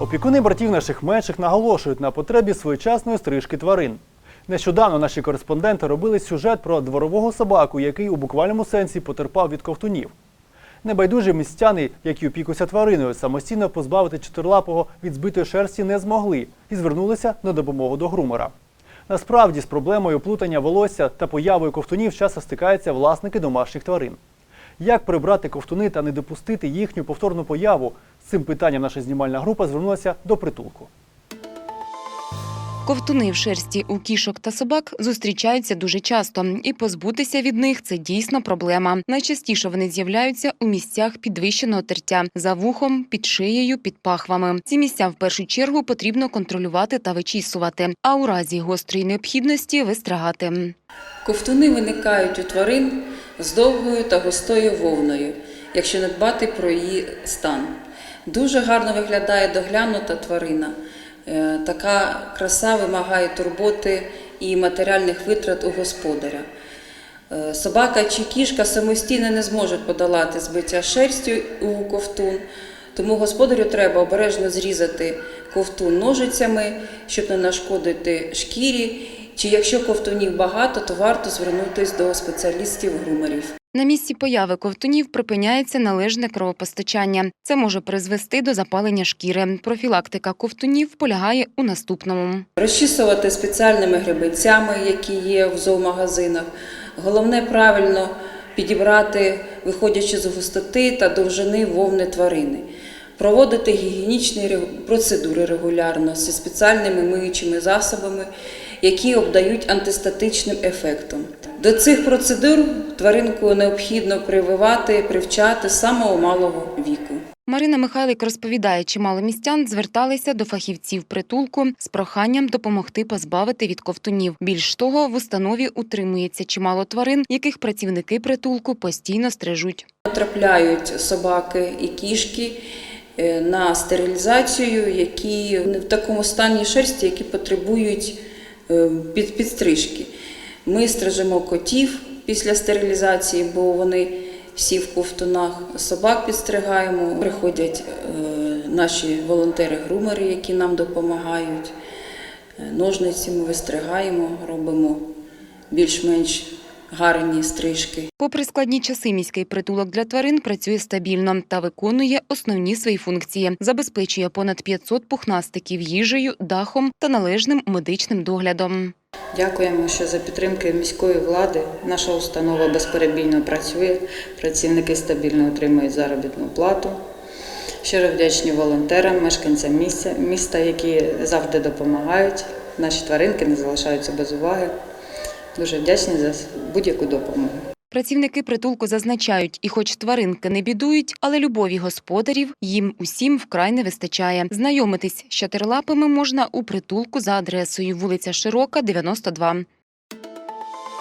Опікуни братів наших менших наголошують на потребі своєчасної стрижки тварин. Нещодавно наші кореспонденти робили сюжет про дворового собаку, який у буквальному сенсі потерпав від ковтунів. Небайдужі містяни, які опікуються твариною, самостійно позбавити чотирилапого від збитої шерсті не змогли і звернулися на допомогу до грумера. Насправді з проблемою плутання волосся та появою ковтунів часто стикаються власники домашніх тварин. Як прибрати ковтуни та не допустити їхню повторну появу? З цим питанням наша знімальна група звернулася до притулку. Ковтуни в шерсті у кішок та собак зустрічаються дуже часто, і позбутися від них це дійсно проблема. Найчастіше вони з'являються у місцях підвищеного тертя за вухом, під шиєю, під пахвами. Ці місця в першу чергу потрібно контролювати та вичісувати, а у разі гострої необхідності вистрагати. Ковтуни виникають у тварин з довгою та густою вовною, якщо не дбати про її стан. Дуже гарно виглядає доглянута тварина. Е, Така краса вимагає турботи і матеріальних витрат у господаря. Е, Собака чи кішка самостійно не зможуть подолати збиття шерстю у ковтун, тому господарю треба обережно зрізати ковтун ножицями, щоб не нашкодити шкірі. Чи якщо ковтунів багато, то варто звернутися до спеціалістів-грумерів. На місці появи ковтунів припиняється належне кровопостачання. Це може призвести до запалення шкіри. Профілактика ковтунів полягає у наступному. Розчісувати спеціальними грибицями, які є в зоомагазинах. Головне правильно підібрати, виходячи з густоти та довжини вовни тварини. Проводити гігієнічні процедури регулярно зі спеціальними миючими засобами, які обдають антистатичним ефектом. До цих процедур тваринку необхідно прививати, привчати з самого малого віку. Марина Михайлик розповідає, чимало містян зверталися до фахівців притулку з проханням допомогти позбавити від ковтунів. Більш того, в установі утримується чимало тварин, яких працівники притулку постійно стрижуть. Потрапляють собаки і кішки на стерилізацію, які в такому стані шерсті, які потребують е, під- підстрижки. Ми стрижемо котів після стерилізації, бо вони всі в ковтунах. Собак підстригаємо. Приходять е, наші волонтери-грумери, які нам допомагають. Е, Ножниці ми вистригаємо, робимо більш-менш гарні стрижки. Попри складні часи, міський притулок для тварин працює стабільно та виконує основні свої функції. Забезпечує понад 500 пухнастиків їжею, дахом та належним медичним доглядом. Дякуємо, що за підтримки міської влади наша установа безперебійно працює, працівники стабільно отримують заробітну плату. Щиро вдячні волонтерам, мешканцям місця, міста, які завжди допомагають. Наші тваринки не залишаються без уваги. Дуже вдячні за будь-яку допомогу. Працівники притулку зазначають, і хоч тваринки не бідують, але любові господарів їм усім вкрай не вистачає. Знайомитись з чотирилапими можна у притулку за адресою вулиця Широка, 92.